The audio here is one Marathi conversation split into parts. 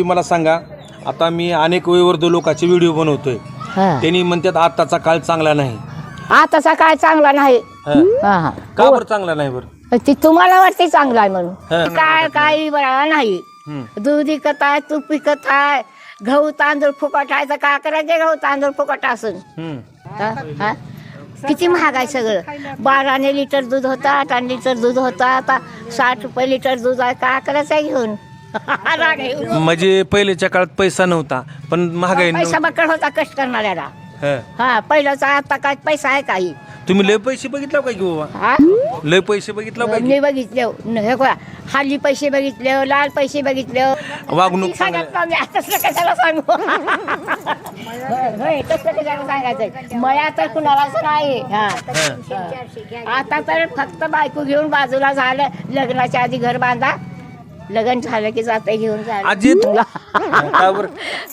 आजी मला सांगा आता मी अनेक वयोवृद्ध लोकांचे व्हिडिओ बनवतोय हा. त्यांनी म्हणतात आताचा काळ चांगला नाही आताचा काय चांगला नाही हा. हा हा का बरं चांगला नाही बरं ती तुम्हाला वाटते चांगला आहे म्हणून. काय काही बरा नाही हम्म. दूध विकत आहे तूप विकत आहे गहू तांदूळ फुकट आहे तर का करायचे गहू तांदूळ फुकट असून हम्म. हा? हा? किती महाग आहे सगळं बाराने लिटर दूध होतं आठ लिटर दूध होतं आता साठ रुपये लिटर दूध आहे का करायचं आहे घेऊन राग. म्हणजे पहिलेच्या काळात पैसा नव्हता पण महागाई पैसा नव्हती. बकड होता कष्ट करणाऱ्याला हा. हा पहिल्याचा आता काय पैसा आहे काही तुम्ही लय पैसे बघितला काय की बाबा हा लय पैसे बघितला काय की? मी बघितले न- हे बघा, हल्ली पैसे बघितले लाल पैसे बघितले वागणूक चांगली- सांगत तसलं कशाला सांगू होय, होय, तसलं कशाला सांगायचं मला तर कुणालाच नाही हा. हा. आता तर फक्त बायको घेऊन बाजूला झालं लग्नाच्या आधी घर बांधा लग्न झालं की जाते घेऊन झालं आजी का बरं?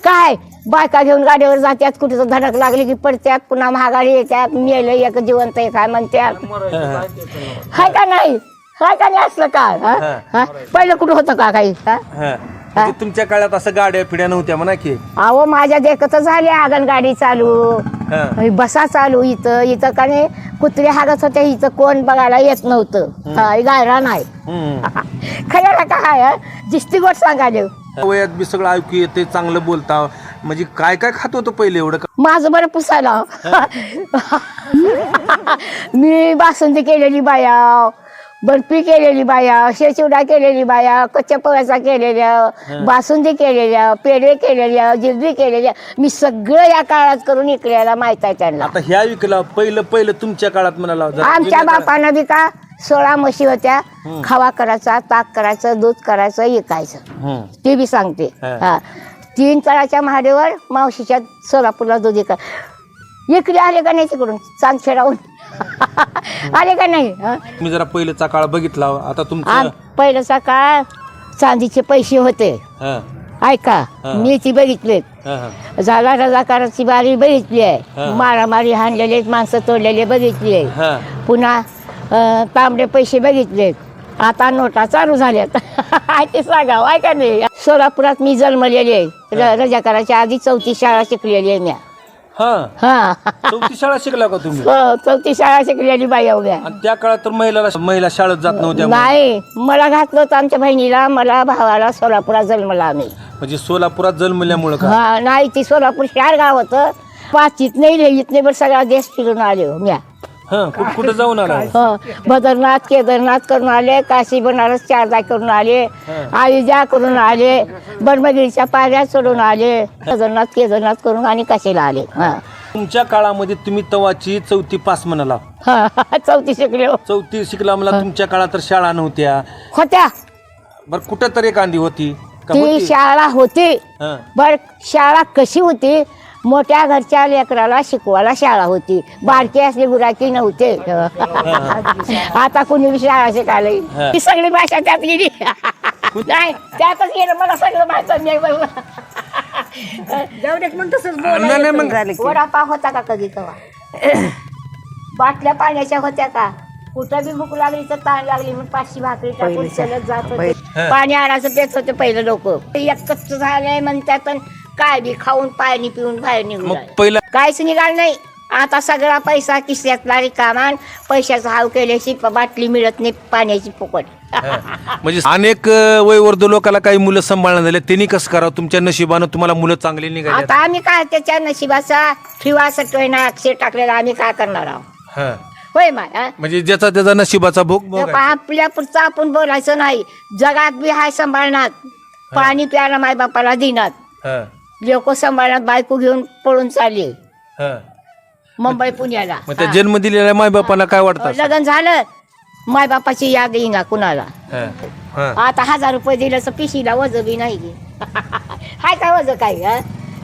काय? बायका घेऊन गाडीवर जात्यात कुठे धडक लागली की पडत्यात पुन्हा महागाडी येत्यात मेलं एक जिवंत एक आहे म्हणत्यात. हा. हाय का नाही? हाय का नाही असलं का? हा? पहिलं कुठं होतं का काही? हा? हा. म्हणजे तुमच्या काळात असं गाड्या फिड्या नव्हत्या म्हणा की. अहो माझ्या देखत झाली आगन गाडी चालू. हा. बसा चालू इथं इथं का नाही? कुत्रे हागत होते इथं कोण बघायला येत नव्हतं. हा, हे गायरा नाही. हम्म. खऱ्याला काय हा? जिस्ती गोट सांगाले वयात बी सगळं ऐकू येते चांगलं बोलता. म्हणजे काय काय खात होतं पहिले एवढं का? माझं बरं पुसायला. मी बासुंदी केलेली बाया. बर्फी केलेली बाया शेचिवडा केलेली बाया कच्च्या पोळ्याचा केलेल्या बासुंदी केलेल्या पेढे केलेल्या जिलबी केलेल्या. मी सगळं या काळात करून इकड्याला माहीत आहे त्यांना. आता ह्या विकला पहिलं पहिलं तुमच्या काळात म्हणाला आमच्या बापानं बी का सोळा म्हशी होत्या खवा करायचा ताक करायचं दूध करायचं इकायचं. ते बी सांगते. हा. हा. तीन तळाच्या महाडेवर मावशीच्या सोलापूरला दूध इका इकडे आले का नाही तिकडून? चांदखेडाहून. आले का नाही हा? मी जरा पहिलेचा काळ बघितला आता आ, तुमचं पहिल्याचा काळ चांदीचे पैसे होते. हा, ऐका हा. मी ती बघितले. हा, हा. झाला रजाकाराची बारी बघितली हा. आहे मारामारी हाणलेले माणसं तोडलेले बघितली आहे. हा. पुन्हा अ, तांबडे पैसे बघितलेत आता नोटा चालू झाल्यात. ते सांगा आहे का नाही. सोलापुरात मी जन्मलेली आहे. र- रजाकाराच्या आधी चौथी शाळा शिकलेली आहे मी. हा. हा. चौथी शाळा शिकला का तुम्ही? हो, चौथी शाळा शिकलेली बाई उभ्या. आणि त्या काळात तर महिला महिला शाळेत जात नव्हत्या नाही मला घातलं होतं आमच्या बहिणीला मला भावाला सोलापुरात जन्मला आम्ही. म्हणजे सोलापुरात जन्मल्यामुळं का? हा नाही ती सोलापूर शहर गाव होतं. पाचीत नाही लिहित नाही बरं सगळा देश फिरून आले हो म्या हा कुठं कुठं जाऊन आला? हो बद्रनाथ केदारनाथ करून आले काशी बनारस चारदा करून आले अयोध्या करून आले ब्रह्मगिरीच्या पायऱ्या सोडून आले बद्रनाथ केदारनाथ करून आणि काशीला आले हा. तुमच्या काळामध्ये तुम्ही तवाची चौथी पास म्हणाला. हा, चौथी शिकले. हो. चौथी शिकला मला तुमच्या काळात तर शाळा नव्हत्या. होत्या. बरं कुठं तरी एखादी होती? का ती होती? शाळा होती. हा. बर शाळा कशी होती? मोठ्या घरच्या लेकराला शिकवायला शाळा होती. बारकी असली गुराकी नव्हते. आता कुणी बी शाळा शिकायला हा. ती सगळी भाषा त्यात गेली. नाही त्यातच गेलं. मला सगळं माहीत नाही. नाही, नाही, मग वडापाव होता का कधी तेव्हा? बाटल्या पाण्याच्या होत्या का? कुठं बी भूक लागली तर ताण लागली म्हणून पाचशे भाकरी टाकून चालत जात होते. हा. पाणी आणायचं पेत होते पहिलं लोक. एकच झालंय म्हणतात काय बी खाऊन पाणी पिऊन बाहेर निघून मग राहिले. पहिला काहीच निघाल नाही. आता सगळा पैसा किस्यातला रिकामान पैशाचा हाव केल्याशी प- बाटली मिळत नाही पाण्याची फुकट. म्हणजे अनेक अ, वयवर्ध लोकांना काही मुलं सांभाळणं झाले. त्यांनी कसं करावं? तुमच्या नशिबानं तुम्हाला मुलं चांगली निघाली आता आम्ही काय त्याच्या नशिबाचा ठिवा सटवायना अक्षर टाकलेला आम्ही काय करणार आहोत? हा. होय माय हा? म्हणजे ज्याचा त्याचा नशिबाचा भोग तर भोगायचा. आपल्या पुढचं आपण बोलायचं नाही. जगात बी हाय सांभाळणार. पाणी प्यायला माय बापाला देणार. हा, लोक सांभाळणार बायको घेऊन पळून चालली हा. मुंबई पुण्याला मग त्या जन्म दिलेल्या माय बापाला काय वाटतं लग्न झालं माय बापाची याद येईना कुणाला हा, हा. आता हजार रुपये दिलं तर पिशीला वज बी नाही हाय काय वज काय हा?